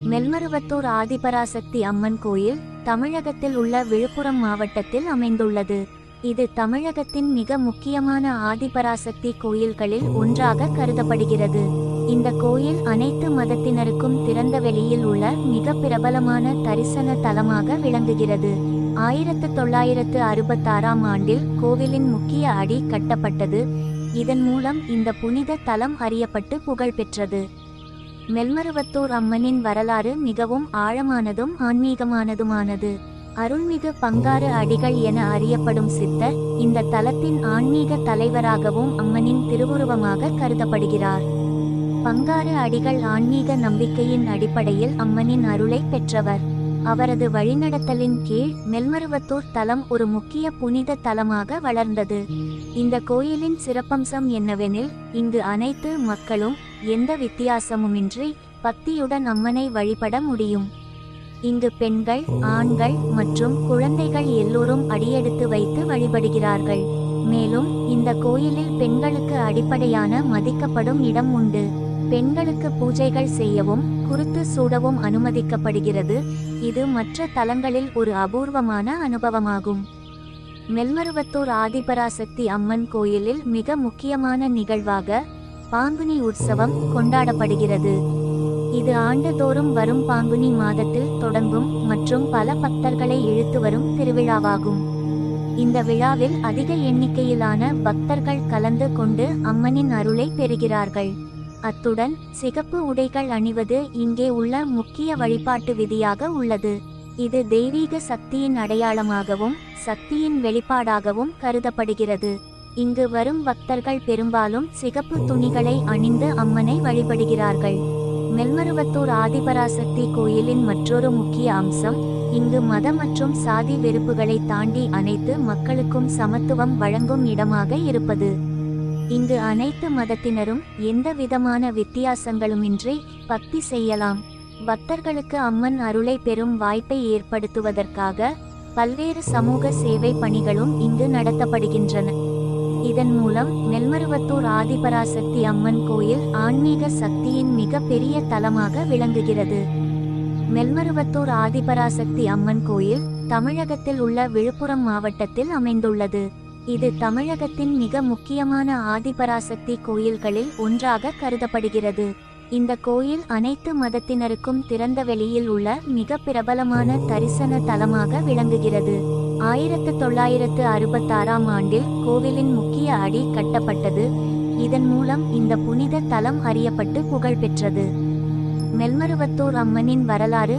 மெல்மருவத்தூர் ஆதிபராசக்தி அம்மன் கோயில் தமிழகத்தில் உள்ள விழுப்புரம் மாவட்டத்தில் அமைந்துள்ளது. இது தமிழகத்தின் மிக முக்கியமான ஆதிபராசக்தி கோயில்களில் ஒன்றாக கருதப்படுகிறது. இந்த கோயில் அனைத்து மதத்தினருக்கும் திறந்த வெளியில் உள்ள மிக பிரபலமான தரிசன தலமாக விளங்குகிறது. ஆயிரத்து தொள்ளாயிரத்து அறுபத்தாறாம் ஆண்டில் கோவிலின் முக்கிய அடி கட்டப்பட்டது. இதன் மூலம் இந்த புனித தலம் அறியப்பட்டு புகழ் பெற்றது மெல்மருவத்தூர் அம்மனின் வரலாறு மிகவும் ஆழமானதும் ஆன்மீகமானதுமானது. அருள்மிகு பங்காறு அடிகள் என அறியப்படும் சித்தர் இந்த தலத்தின் ஆன்மீக தலைவராகவும் அம்மனின் திருவுருவமாக கருதப்படுகிறார். பங்காறு அடிகள் ஆன்மீக நம்பிக்கையின் அடிப்படையில் அம்மனின் அருளை பெற்றவர். அவரது வழிநடத்தலின் கீழ் மெல்மருவத்தூர் தலம் ஒரு முக்கிய புனித தலமாக வளர்ந்தது. இந்த கோயிலின் சிறப்பம்சம் என்னவெனில் இங்கு அனைத்து மக்களும் எந்த வித்தியாசமுமின்றி பக்தியுடன் அம்மனை வழிபட முடியும். இங்கு பெண்கள் ஆண்கள் மற்றும் குழந்தைகள் எல்லோரும் அடியெடுத்து வைத்து வழிபடுகிறார்கள். மேலும் இந்த கோயிலில் பெண்களுக்கு அடிப்படையான மதிக்கப்படும் இடம் உண்டு. பெண்களுக்கு பூஜைகள் செய்யவும் குருத்து சூடவும் அனுமதிக்கப்படுகிறது. இது மற்ற தலங்களில் ஒரு அபூர்வமான அனுபவமாகும். மெல்மருவத்தூர் ஆதிபராசக்தி அம்மன் கோயிலில் மிக முக்கியமான நிகழ்வாக பாங்குனி உற்சவம் கொண்டாடப்படுகிறது. இது ஆண்டுதோறும் வரும் பாங்குனி மாதத்தில் தொடங்கும் மற்றும் பல பக்தர்களை இழுத்து வரும் திருவிழாவாகும். இந்த விழாவில் அதிக எண்ணிக்கையிலான பக்தர்கள் கலந்து கொண்டு அம்மனின் அருளை பெறுகிறார்கள். அத்துடன் சிகப்பு உடைகள் அணிவது இங்கே உள்ள முக்கிய வழிபாட்டு விதியாக உள்ளது. இது தெய்வீக சக்தியின் அடையாளமாகவும் சக்தியின் வெளிப்பாடாகவும் கருதப்படுகிறது. இங்கு வரும் பக்தர்கள் பெரும்பாலும் சிகப்பு துணிகளை அணிந்து அம்மனை வழிபடுகிறார்கள். மெல்மருவத்தூர் ஆதிபராசக்தி கோயிலின் மற்றொரு முக்கிய அம்சம் இங்கு மத மற்றும் சாதி வெறுப்புகளை தாண்டி அனைத்து மக்களுக்கும் சமத்துவம் வழங்கும் இடமாக இருப்பது. இங்கு அனைத்து மதத்தினரும் எந்த விதமான வித்தியாசங்களுமின்றி பக்தி செய்யலாம். பக்தர்களுக்கு அம்மன் அருளை பெறும் வாய்ப்பை ஏற்படுத்துவதற்காக பல்வேறு சமூக சேவை பணிகளும் இங்கு நடத்தப்படுகின்றன. இதன் மூலம் மெல்மருவத்தூர் ஆதிபராசக்தி அம்மன் கோயில் ஆன்மீக சக்தியின் மிக பெரிய தலமாக விளங்குகிறது. மெல்மருவத்தூர் ஆதிபராசக்தி அம்மன் கோயில் தமிழகத்தில் உள்ள விழுப்புரம் மாவட்டத்தில் அமைந்துள்ளது. இது தமிழகத்தின் மிக முக்கியமான ஆதிபராசக்தி கோயில்களில் ஒன்றாக கருதப்படுகிறது. இந்த கோயில் அனைத்து மதத்தினருக்கும் திறந்த வெளியில் உள்ள மிக பிரபலமான தரிசன தலமாக விளங்குகிறது. ஆயிரத்து தொள்ளாயிரத்து அறுபத்தாறாம் ஆண்டில் கோவிலின் முக்கிய அடி கட்டப்பட்டது. இதன் மூலம் இந்த புனித தலம் அறியப்பட்டு புகழ் பெற்றது மெல்மருவத்தூர் அம்மனின் வரலாறு